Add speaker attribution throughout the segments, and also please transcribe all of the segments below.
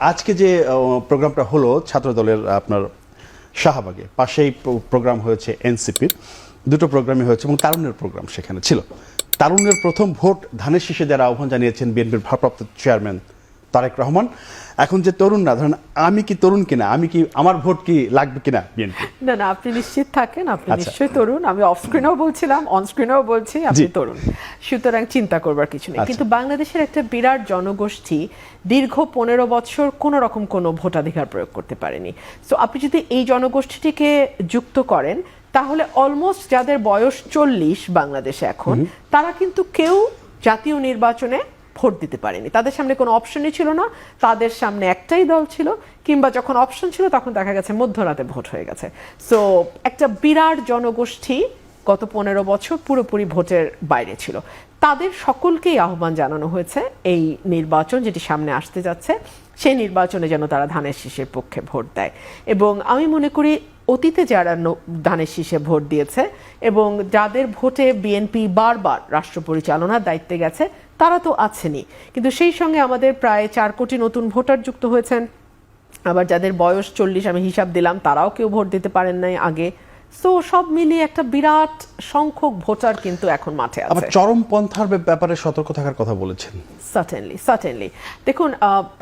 Speaker 1: আজকে যে প্রোগ্রামটা হলো ছাত্রদলের আপনার শাহবাগে, পাশেই প্রোগ্রাম হয়েছে এনসিপির। দুটো প্রোগ্রামই হয়েছে এবং তারুণের প্রোগ্রাম সেখানে ছিল। তারুণের প্রথম ভোট ধানের শীষে যারা আহ্বান জানিয়েছেন বিএনপির ভারপ্রাপ্ত চেয়ারম্যান তারেক রহমান। এখন যে তরুণ না ধরেন আমি কি তরুণ কিনা? আমি কি আমার ভোট কি লাগবে কিনা?
Speaker 2: না না আপনি নিশ্চিত থাকেন আপনি
Speaker 1: আচ্ছা।
Speaker 2: নিশ্চয়ই তরুণ। আমি অফ স্ক্রিনেও বলছিলাম অন স্ক্রিনেও বলছি আপনি তরুণ। সুতরাং চিন্তা করবার কিছু নেই।
Speaker 1: আচ্ছা।
Speaker 2: কিন্তু বাংলাদেশের একটা বিরাট জনগোষ্ঠী দীর্ঘ পনেরো বছর কোনো রকম কোনো ভোটাধিকার প্রয়োগ করতে পারেনি। তো আপনি যদি এই জনগোষ্ঠীটিকে যুক্ত করেন তাহলে অলমোস্ট যাদের বয়স চল্লিশ বাংলাদেশে এখন তারা কিন্তু কেউ জাতীয় নির্বাচনে ভোট দিতে পারেনি। তাদের সামনে কোনো অপশনই ছিল না। তাদের সামনে একটাই দল ছিল, কিংবা যখন অপশন ছিল তখন দেখা গেছে মধ্যরাতে ভোট হয়ে গেছে। সো একটা বিরাট জনগোষ্ঠী গত পনেরো বছর পুরোপুরি ভোটের বাইরে ছিল। তাদের সকলকেই আহ্বান জানানো হয়েছে এই নির্বাচন যেটি সামনে আসতে যাচ্ছে, সেই নির্বাচনে যেন তারা ধানের শীষের পক্ষে ভোট দেয়। এবং আমি মনে করি অতীতে যারা ধানের শীষে ভোট দিয়েছে এবং যাদের ভোটে বিএনপি বারবার রাষ্ট্র পরিচালনার দায়িত্বে গেছে, তারা তো আছেনই। কিন্তু সেই সঙ্গে আমাদের প্রায় চার কোটি নতুন ভোটার যুক্ত হয়েছেন। আবার যাদের বয়স চল্লিশ আমি হিসাব দিলাম, তারাও কেউ ভোট দিতে পারেন নাই আগে। সো সব মিলিয়ে একটা বিরাট সংখ্যক ভোটার কিন্তু এখন মাঠে
Speaker 1: আবার
Speaker 2: আছে।
Speaker 1: চরমপন্থার ব্যাপারে সতর্ক থাকার কথা বলেছেন।
Speaker 2: সার্টেনলি সার্টেনলি দেখুন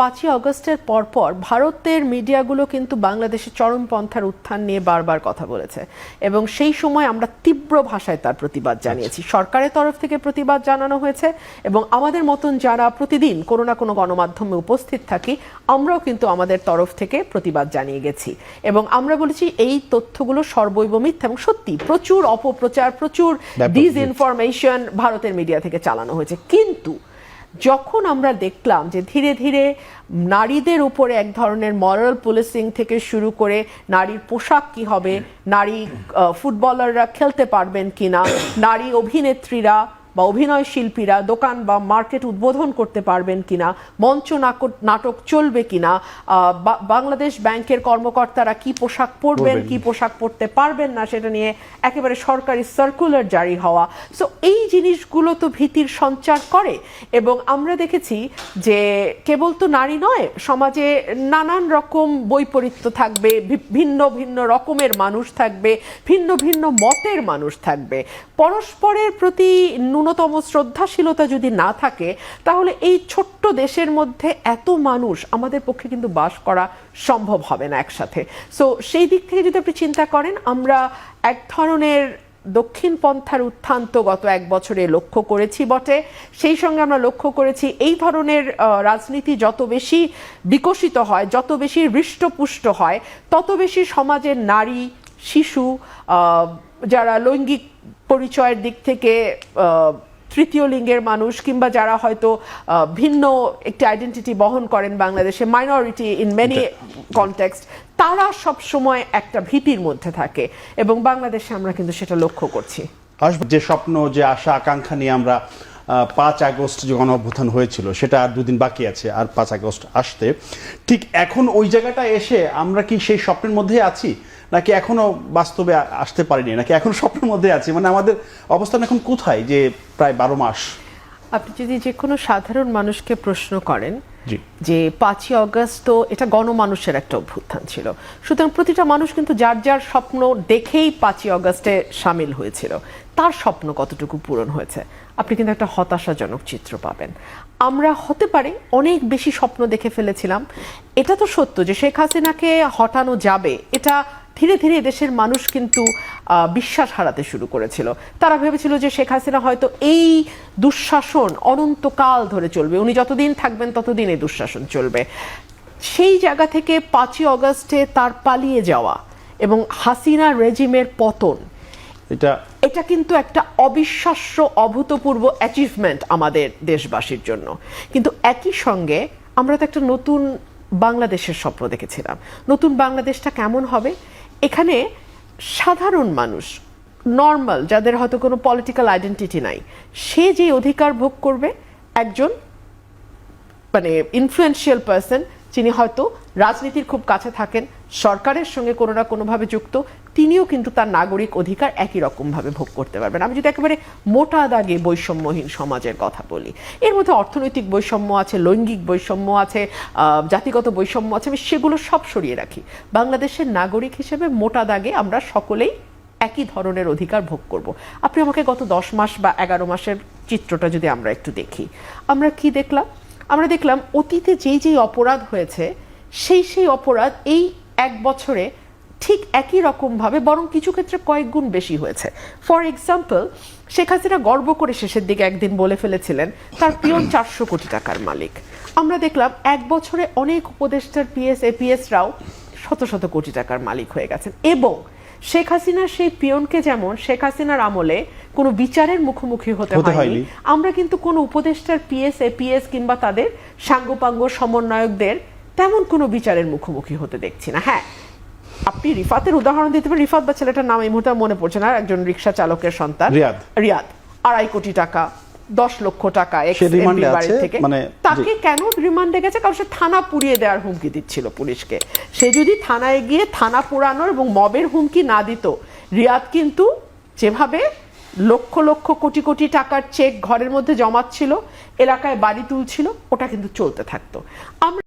Speaker 2: পাঁচই অগস্টের পরপর ভারতের মিডিয়াগুলো কিন্তু বাংলাদেশে চরমপন্থার উত্থান নিয়ে বারবার কথা বলেছে। এবং সেই সময় আমরা তীব্র ভাষায় তার প্রতিবাদ জানিয়েছি। সরকারের তরফ থেকে প্রতিবাদ জানানো হয়েছে এবং আমাদের মতন যারা প্রতিদিন কোনো না কোনো গণমাধ্যমে উপস্থিত থাকি আমরাও কিন্তু আমাদের তরফ থেকে প্রতিবাদ জানিয়ে গেছি। এবং আমরা বলেছি এই তথ্যগুলো সর্বৈব মিথ্যা এবং সত্যি। প্রচুর অপপ্রচার প্রচুর
Speaker 1: ডিসইনফরমেশন
Speaker 2: ইনফরমেশন ভারতের মিডিয়া থেকে চালানো হয়েছে। কিন্তু যখন আমরা দেখলাম যে ধীরে ধীরে নারীদের উপরে এক ধরনের মরাল পুলিশিং থেকে শুরু করে নারীর পোশাক কি হবে নারী ফুটবলাররা খেলতে পারবেন কিনা নারী অভিনেত্রীরা বা অভিনয় শিল্পীরা দোকান বা মার্কেট উদ্বোধন করতে পারবেন কিনা মঞ্চ নাটক চলবে কিনা বাংলাদেশ ব্যাংকের কর্মকর্তারা কি পোশাক পরবেন। কি পোশাক পরতে পারবেন না সেটা নিয়ে একেবারে সরকারি সার্কুলার জারি হওয়া সো এই জিনিসগুলো তো ভীতির সঞ্চার করে এবং আমরা দেখেছি যে কেবল তো নারী নয় সমাজে নানান রকম বৈপরীত্য থাকবে ভিন্ন ভিন্ন রকমের মানুষ থাকবে ভিন্ন ভিন্ন মতের মানুষ থাকবে পরস্পরের প্রতি ন্যূনতম শ্রদ্ধাশীলতা যদি না থাকে, তাহলে এই ছোট্ট দেশের মধ্যে এত মানুষ আমাদের পক্ষে কিন্তু বাস করা সম্ভব হবে না একসাথে। সো সেই দিক থেকে যদি আপনি চিন্তা করেন, আমরা এক ধরনের দক্ষিণ পন্থার উত্থান তো গত এক বছরে লক্ষ্য করেছি বটে। সেই সঙ্গে আমরা লক্ষ্য করেছি, এই ধরনের রাজনীতি যত বেশি বিকশিত হয়, যত বেশি হৃষ্টপুষ্ট হয়, তত বেশি সমাজের নারী, শিশু যারা লৈঙ্গিক পরিচয়ের দিক থেকে তৃতীয় লিঙ্গের মানুষ কিংবা যারা হয়তো ভিন্ন একটি আইডেন্টিটি বহন করেন বাংলাদেশে মাইনরিটি ইন মেনি কনটেক্সট তারা সব সময় একটা ভীতির মধ্যে থাকে এবং বাংলাদেশে আমরা কিন্তু সেটা লক্ষ্য করছি।
Speaker 1: যে স্বপ্ন যে আশা আকাঙ্ক্ষা নিয়ে আমরা পাঁচ আগস্ট যে গণ অভ্যুত্থান হয়েছিল সেটা আর দুদিন বাকি আছে আর পাঁচ আগস্ট আসতে। ঠিক এখন ওই জায়গাটা এসে আমরা কি সেই স্বপ্নের মধ্যে আছি? নাকি এখনও বাস্তবে আসতে পারিনি? নাকি এখন স্বপ্নের মধ্যে আছি? মানে আমাদের অবস্থান এখন কোথায় যে প্রায় বারো মাস?
Speaker 2: আপনি যদি যে কোনো সাধারণ মানুষকে প্রশ্ন করেন যে পাঁচই অগস্ট তো এটা গণমানুষের একটা অভ্যুত্থান ছিল। সুতরাং প্রতিটা মানুষ কিন্তু যার যার স্বপ্ন দেখেই পাঁচই অগস্টে সামিল হয়েছিল। তার স্বপ্ন কতটুকু পূরণ হয়েছে? আপনি কিন্তু একটা হতাশাজনক চিত্র পাবেন। আমরা হতে পারে অনেক বেশি স্বপ্ন দেখে ফেলেছিলাম। এটা তো সত্য যে শেখ হাসিনাকে হটানো যাবে। এটা ধীরে ধীরে দেশের মানুষ কিন্তু বিশ্বাস হারাতে শুরু করেছিল। তারা ভেবেছিল যে শেখ হাসিনা হয়তো এই দুঃশাসন অনন্তকাল ধরে চলবে। উনি যতদিন থাকবেন ততদিন এই দুঃশাসন চলবে। সেই জায়গা থেকে পাঁচই অগস্টে তার পালিয়ে যাওয়া এবং হাসিনা রেজিমের পতন
Speaker 1: এটা
Speaker 2: এটা কিন্তু একটা অবিশ্বাস্য অভূতপূর্ব অ্যাচিভমেন্ট আমাদের দেশবাসীর জন্য। কিন্তু একই সঙ্গে আমরা তো একটা নতুন বাংলাদেশের স্বপ্ন দেখেছিলাম। নতুন বাংলাদেশটা কেমন হবে? এখানে সাধারণ মানুষ নর্মাল যাদের হয়তো কোনো পলিটিক্যাল আইডেন্টিটি নাই, সে যে অধিকার ভোগ করবে, একজন মানে ইনফ্লুয়েন্সিয়াল পার্সন যিনি হয়তো রাজনীতির খুব কাছে থাকেন। সরকারের সঙ্গে কোনো না কোনোভাবে যুক্ত। তিনিও কিন্তু তার নাগরিক অধিকার একই রকমভাবে ভোগ করতে পারবেন। আমি যদি একেবারে মোটা দাগে বৈষম্যহীন সমাজের কথা বলি, এর মধ্যে অর্থনৈতিক বৈষম্য আছে, লৈঙ্গিক বৈষম্য আছে জাতিগত বৈষম্য আছে, আমি সেগুলো সব সরিয়ে রাখি। বাংলাদেশের নাগরিক হিসেবে মোটা দাগে আমরা সকলেই একই ধরনের অধিকার ভোগ করব। আপনি আমাকে গত দশ মাস বা এগারো মাসের চিত্রটা যদি আমরা একটু দেখি, আমরা কি দেখলাম? আমরা দেখলাম অতীতে যেই যেই অপরাধ হয়েছে সেই সেই অপরাধ এই এক বছরে ঠিক একই রকমভাবে বরং কিছু ক্ষেত্রে কয়েক গুণ বেশি হয়েছে। ফর এক্সাম্পল শেখ হাসিনা গর্ব করে শেষের দিকে একদিন বলে ফেলেছিলেন তার পিয়ন চারশো কোটি টাকার মালিক। আমরা দেখলাম এক বছরে অনেক উপদেষ্টার পিএস এপিএসরাও শত শত কোটি টাকার মালিক হয়ে গেছেন। এবং শেখ হাসিনার সেই পিয়নকে যেমন শেখ হাসিনার আমলে কোনো বিচারের মুখোমুখি হতে হয়নি। আমরা কিন্তু কোনো উপদেষ্টার পিএস এপিএস কিংবা তাদের সাঙ্গপাঙ্গ সমন্বয়কদের তেমন কোনো বিচারের মুখোমুখি হতে দেখছি না। হ্যাঁ আপনি রিফাতের উদাহরণ দিতে পারেন। রিফাত বা ছেলেটার নাম এই মুহূর্তে মনে পড়ছে না। একজন রিক্সা চালকের সন্তান।
Speaker 1: রিয়াদ।
Speaker 2: রিয়াদ। আড়াই কোটি টাকা দশ লক্ষ টাকা থেকে।
Speaker 1: মানে
Speaker 2: তাকে কেন রিমান্ডে গেছে? কারণ সে থানা পুড়িয়ে দেওয়ার হুমকি দিচ্ছিল পুলিশকে। সে যদি থানায় গিয়ে থানা পুরানোর এবং মবের হুমকি না দিত রিয়াদ কিন্তু যেভাবে লক্ষ লক্ষ কোটি কোটি টাকার চেক ঘরের মধ্যে জমাচ্ছিল এলাকায় বাড়ি তুলছিল ওটা কিন্তু চলতে থাকতো। আমরা